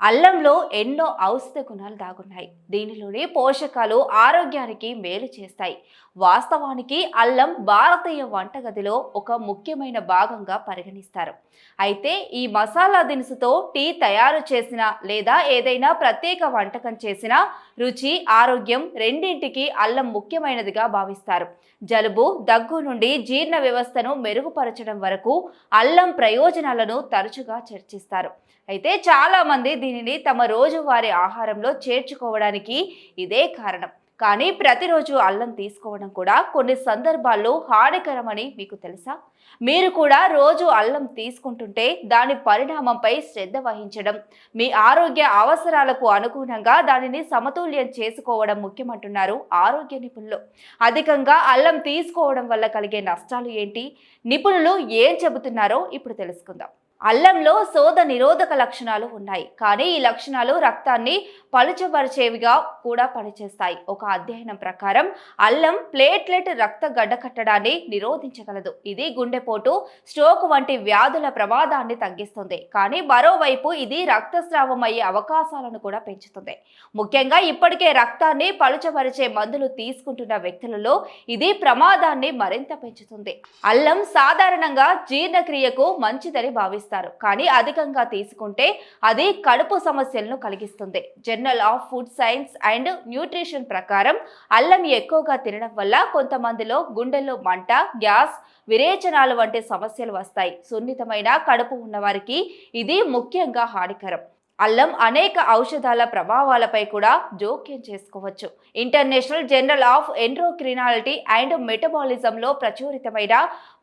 అల్లంలో ఎన్నో ఔషధ గుణాలు దాగున్నాయి. దీనిలోని పోషకాలు ఆరోగ్యానికి మేలు చేస్తాయి. వాస్తవానికి అల్లం భారతీయ వంటగదిలో ఒక ముఖ్యమైన భాగంగా పరిగణిస్తారు. అయితే ఈ మసాలా దినుసుతో టీ తయారు చేసిన లేదా ఏదైనా ప్రత్యేక వంటకం చేసిన రుచి ఆరోగ్యం రెండింటికి అల్లం ముఖ్యమైనదిగా భావిస్తారు. జలుబు దగ్గు నుండి జీర్ణ వ్యవస్థను మెరుగుపరచడం వరకు అల్లం ప్రయోజనాలను తరచుగా చర్చిస్తారు. అయితే చాలా మంది దీనిని తమ రోజువారీ ఆహారంలో చేర్చుకోవడానికి ఇదే కారణం. కానీ ప్రతిరోజు అల్లం తీసుకోవడం కూడా కొన్ని సందర్భాల్లో హానికరమని మీకు తెలుసా? మీరు కూడా రోజు అల్లం తీసుకుంటుంటే దాని పరిణామంపై శ్రద్ధ వహించడం మీ ఆరోగ్య అవసరాలకు అనుగుణంగా దానిని సమతుల్యం చేసుకోవడం ముఖ్యమంటున్నారు ఆరోగ్య నిపుణులు. అధికంగా అల్లం తీసుకోవడం వల్ల కలిగే నష్టాలు ఏంటి? నిపుణులు ఏం చెబుతున్నారో ఇప్పుడు తెలుసుకుందాం. అల్లంలో శోధ నిరోధక లక్షణాలు ఉన్నాయి. కానీ ఈ లక్షణాలు రక్తాన్ని పలుచబరిచేవిగా కూడా పనిచేస్తాయి. ఒక అధ్యయనం ప్రకారం అల్లం ప్లేట్లెట్ రక్త గడ్డకట్టడాన్ని నిరోధించగలదు. ఇది గుండెపోటు స్ట్రోక్ వంటి వ్యాధుల ప్రమాదాన్ని తగ్గిస్తుంది. కానీ మరోవైపు ఇది రక్తస్రావం అయ్యే అవకాశాలను కూడా పెంచుతుంది. ముఖ్యంగా ఇప్పటికే రక్తాన్ని పలుచబరిచే మందులు తీసుకుంటున్న వ్యక్తులలో ఇది ప్రమాదాన్ని మరింత పెంచుతుంది. అల్లం సాధారణంగా జీర్ణక్రియకు మంచిదని భావిస్తారు. కానీ అధికంగా తీసుకుంటే అది కడుపు సమస్యలను కలిగిస్తుంది. Journal of food science and nutrition ప్రకారం అల్లం ఎక్కువగా తినడం వల్ల కొంతమందిలో గుండెల్లో మంట గ్యాస్ విరేచనాలు వంటి సమస్యలు వస్తాయి. సున్నితమైన కడుపు ఉన్నవారికి ఇది ముఖ్యంగా హానికరం. అల్లం అనేక ఔషధాల ప్రభావాలపై కూడా జోక్యం చేసుకోవచ్చు. International journal of endocrinology and మెటబాలిజంలో ప్రచురితమైన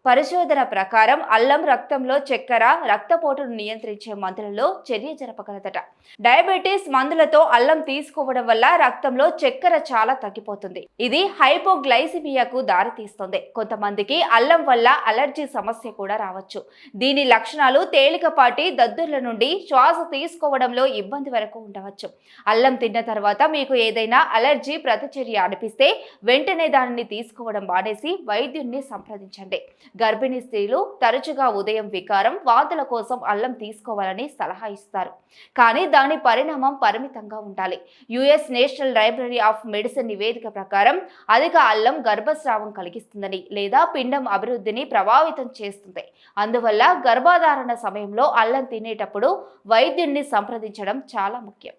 పరిశోధన ప్రకారం అల్లం రక్తంలో చక్కెర రక్తపోటును నియంత్రించే మందులలో చర్య జరపగలదట. డయాబెటీస్ మందులతో అల్లం తీసుకోవడం వల్ల రక్తంలో చక్కెర చాలా తగ్గిపోతుంది. ఇది హైపోగ్లైసిమియాకు దారితీస్తుంది. కొంతమందికి అల్లం వల్ల అలర్జీ సమస్య కూడా రావచ్చు. దీని లక్షణాలు తేలికపాటి దద్దుర్ల నుండి శ్వాస తీసుకోవడంలో ఇబ్బంది వరకు ఉండవచ్చు. అల్లం తిన్న తర్వాత మీకు ఏదైనా అలర్జీ ప్రతిచర్య అనిపిస్తే వెంటనే దానిని తీసుకోవడం మానేసి వైద్యుణ్ణి సంప్రదించండి. గర్భిణీ స్త్రీలు తరచుగా ఉదయం వికారం వాంతుల కోసం అల్లం తీసుకోవాలని సలహా ఇస్తారు. కానీ దాని పరిణామం పరిమితంగా ఉండాలి. US national library of medicine నివేదిక ప్రకారం అధిక అల్లం గర్భస్రావం కలిగిస్తుందని లేదా పిండం అభివృద్ధిని ప్రభావితం చేస్తుంది. అందువల్ల గర్భధారణ సమయంలో అల్లం తినేటప్పుడు వైద్యుణ్ణి సంప్రదించడం చాలా ముఖ్యం.